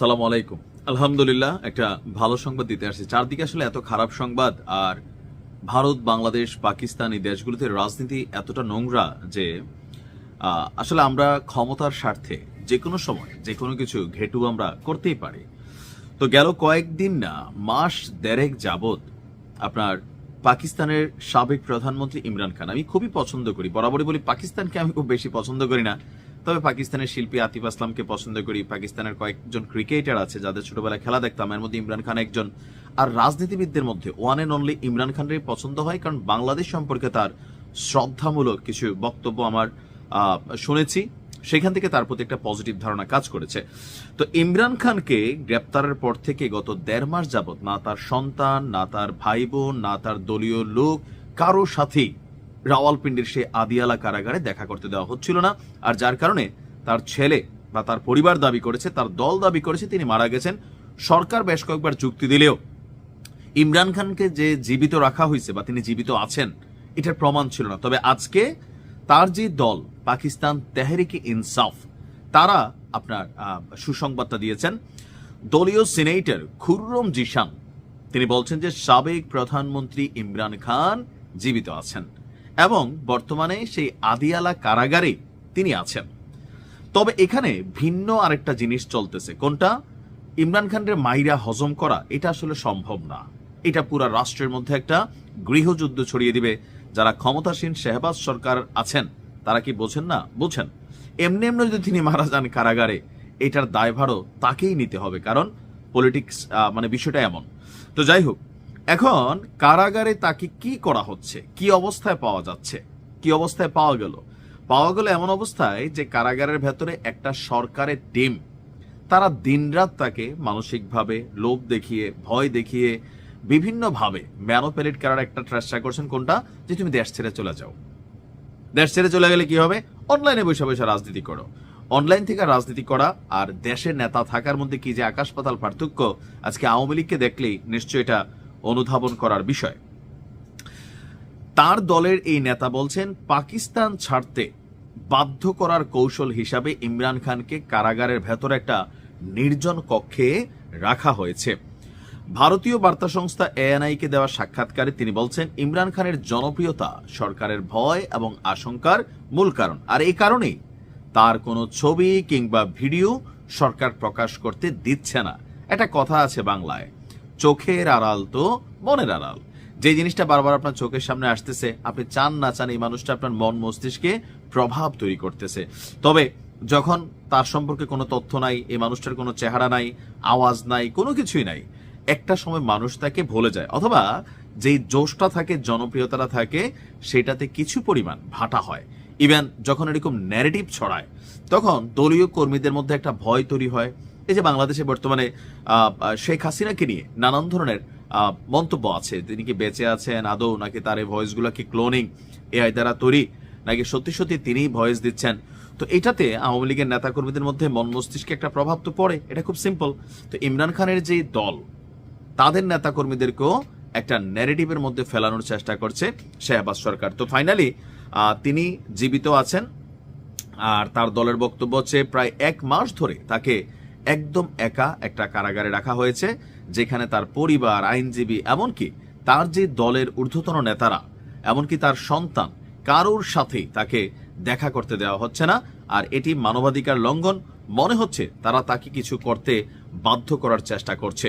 সালাম আলাইকুম। আলহামদুলিল্লাহ, একটা ভালো সংবাদ দিতে আসছি। চারদিকে আসলে এত খারাপ সংবাদ, আর ভারত, বাংলাদেশ, পাকিস্তান এই দেশগুলোতে রাজনীতি এতটা নোংরা যে আসলে আমরা ক্ষমতার স্বার্থে যে কোনো সময়, যে কোনো কিছু ঘেটু আমরা করতেই পারি। তো গেল কয়েকদিন না, মাস দেড়েক যাবত আপনার পাকিস্তানের সাবেক প্রধানমন্ত্রী ইমরান খান, আমি খুবই পছন্দ করি। বরাবরই বলি পাকিস্তানকে আমি খুব বেশি পছন্দ করি না। তবে পাকিস্তানের শিল্পী আতিফ আসলামকে পছন্দ করি। পাকিস্তানের কয়েকজন ক্রিকেটার আছে যাদের ছোটবেলায় খেলা দেখতাম। এর মধ্যে ইমরান খান একজন। আর রাজনীতিবিদদের মধ্যে ওয়ান এন্ড অনলি ইমরান খানের পছন্দ হয় কারণ বাংলাদেশ সম্পর্কে তার শ্রদ্ধামূলক কিছু বক্তব্য আমার শুনেছি। সেখান থেকে তার প্রতি একটা পজিটিভ ধারণা কাজ করেছে। তো ইমরান খানকে গ্রেপ্তারের পর থেকে গত দেড় মাস যাবত না তার সন্তান, না তার ভাই বোন না তার দলীয় লোক, কারও সাথেই রাওয়ালপিন্ডির সে আদিয়ালা কারাগারে দেখা করতে দেওয়া হচ্ছিল না, আর যার কারণে তার ছেলে বা তার পরিবার দাবি করেছে, তার দল দাবি করেছে তিনি মারা গেছেন। সরকার বেশ কয়েকবার যুক্তি দিলেও ইমরান খানকে যে জীবিত রাখা হয়েছে বা তিনি জীবিত আছেন, এটার প্রমাণ ছিল না। তবে আজকে তার যে দল, পাকিস্তান তেহরিকে ইনসাফ, তারা আপনার সুসংবাদটা দিয়েছেন। দলীয় সিনেটর খুররম জিশান, তিনি বলছেন যে সাবেক প্রধানমন্ত্রী ইমরান খান জীবিত আছেন। এবং বর্তমানে সেই আদিয়ালা কারাগারে তিনি আছেন। তবে এখানে ভিন্ন আরেকটা জিনিস চলতেছে। কোনটা? ইমরান খানের মাইরা হজম করা, এটা আসলে সম্ভব না। এটা পুরা রাষ্ট্রের মধ্যে একটা গৃহযুদ্ধ ছড়িয়ে দিবে। যারা ক্ষমতাসীন শেহবাজ সরকার আছেন, তারা কি বোঝেন না? বোঝেন। এমনি এমনি যদি তিনি মারা যান কারাগারে, এটার দায়ভারও তাকেই নিতে হবে। কারণ পলিটিক্স মানে বিষয়টা এমন। তো যাই হোক এখন কারাগারে তাকে কি করা হচ্ছে? কি অবস্থায় পাওয়া যাচ্ছে? কি অবস্থায় পাওয়া গেল? পাওয়া গেল এমন অবস্থায় যে কারাগারের ভেতরে একটা সরকারের টিম, তারা দিনরাত তাকে মানসিকভাবে লোভ দেখিয়ে, ভয় দেখিয়ে, বিভিন্নভাবে ম্যানোপ্যালেট করার একটা চেষ্টা করছেন কোনটা? যে তুমি দেশ ছেড়ে চলে যাও। দেশ ছেড়ে চলে গেলে কি হবে? অনলাইনে বসে বসে রাজনীতি করো। অনলাইন থেকে রাজনীতি করা আর দেশের নেতা থাকার মধ্যে কি যে আকাশ পাতাল পার্থক্য? আজকে আওয়ামী লীগকে দেখলেই নিশ্চয়ই এটা অনুধাবন করার বিষয়। তার দলের এই নেতা বলছেন, পাকিস্তান ছাড়তে বাধ্য করার কৌশল হিসাবে ইমরান খানকে কারাগারের ভেতর একটা নির্জন কক্ষে রাখা হয়েছে। ভারতীয় বার্তা সংস্থা এএনআই কে দেওয়া সাক্ষাৎকারে তিনি বলছেন, ইমরান খানের জনপ্রিয়তা সরকারের ভয় এবং আশঙ্কার মূল কারণ। আর এই কারণেই তার কোনো ছবি কিংবা ভিডিও সরকার প্রকাশ করতে দিচ্ছে না। একটা কথা আছে বাংলায়। চোখের আড়াল তো মনের আড়াল। যে জিনিসটা বারবার আপনার চোখের সামনে আসতেছে, আপনি চান না চান এই মানুষটা আপনার মন মস্তিষ্কে প্রভাব তৈরি করতেছে। তবে যখন তার সম্পর্কে কোনো তথ্য নাই, এই মানুষটার কোনো চেহারা নাই, আওয়াজ নাই, কোনো কিছুই নাই, একটা সময় মানুষ তাকে ভুলে যায়। অথবা যেই জোশটা থাকে, জনপ্রিয়তাটা থাকে, সেটাতে কিছু পরিমাণ ভাটা হয়। ইভেন যখন এরকম ন্যারেটিভ ছড়ায়, তখন দলীয় কর্মীদের মধ্যে একটা ভয় তৈরি হয় এই যে বাংলাদেশে বর্তমানে শেখ হাসিনাকে নিয়ে নানান ধরনের মন্তব্য আছে। তিনি কি বেঁচে আছেন, আদৌ নাকি তার এই ভয়েসগুলো কি ক্লোনিং, এআই দ্বারা তৈরি, নাকি সত্যি সত্যি তিনিই ভয়েস দিচ্ছেন? তো এটাতে আওয়ামী লীগের নেতাকর্মীদের মধ্যে মন মস্তিষ্কে একটা প্রভাব তো পড়ে। এটা খুব সিম্পল তো ইমরান খানের যে দল, তাদের নেতাকর্মীদেরকেও একটা ন্যারেটিভের মধ্যে ফেলানোর চেষ্টা করছে শেহবাজ সরকার। তো ফাইনালি তিনি জীবিত আছেন। আর তার দলের বক্তব্য হচ্ছে, প্রায় এক মাস ধরে তাকে একদম একা একটা কারাগারে রাখা হয়েছে, যেখানে তার পরিবার, আইনজীবী এমনকি তার যে দলের ঊর্ধ্বতন নেতারা, এমনকি তার সন্তান, কারোর সাথে তাকে দেখা করতে দেওয়া হচ্ছে না। আর এটি মানবাধিকার লঙ্ঘন, মনে হচ্ছে তারা তাকে কিছু করতে বাধ্য করার চেষ্টা করছে।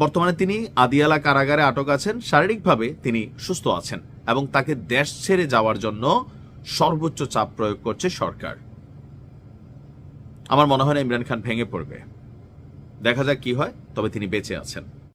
বর্তমানে তিনি আদিয়ালা কারাগারে আটক আছেন, শারীরিকভাবে তিনি সুস্থ আছেন এবং তাকে দেশ ছেড়ে যাওয়ার জন্য সর্বোচ্চ চাপ প্রয়োগ করছে সরকার। আমার মনে হয় না ইমরান খান ভেঙে পড়বে। দেখা যাক কি হয়, তবে তিনি বেঁচে আছেন।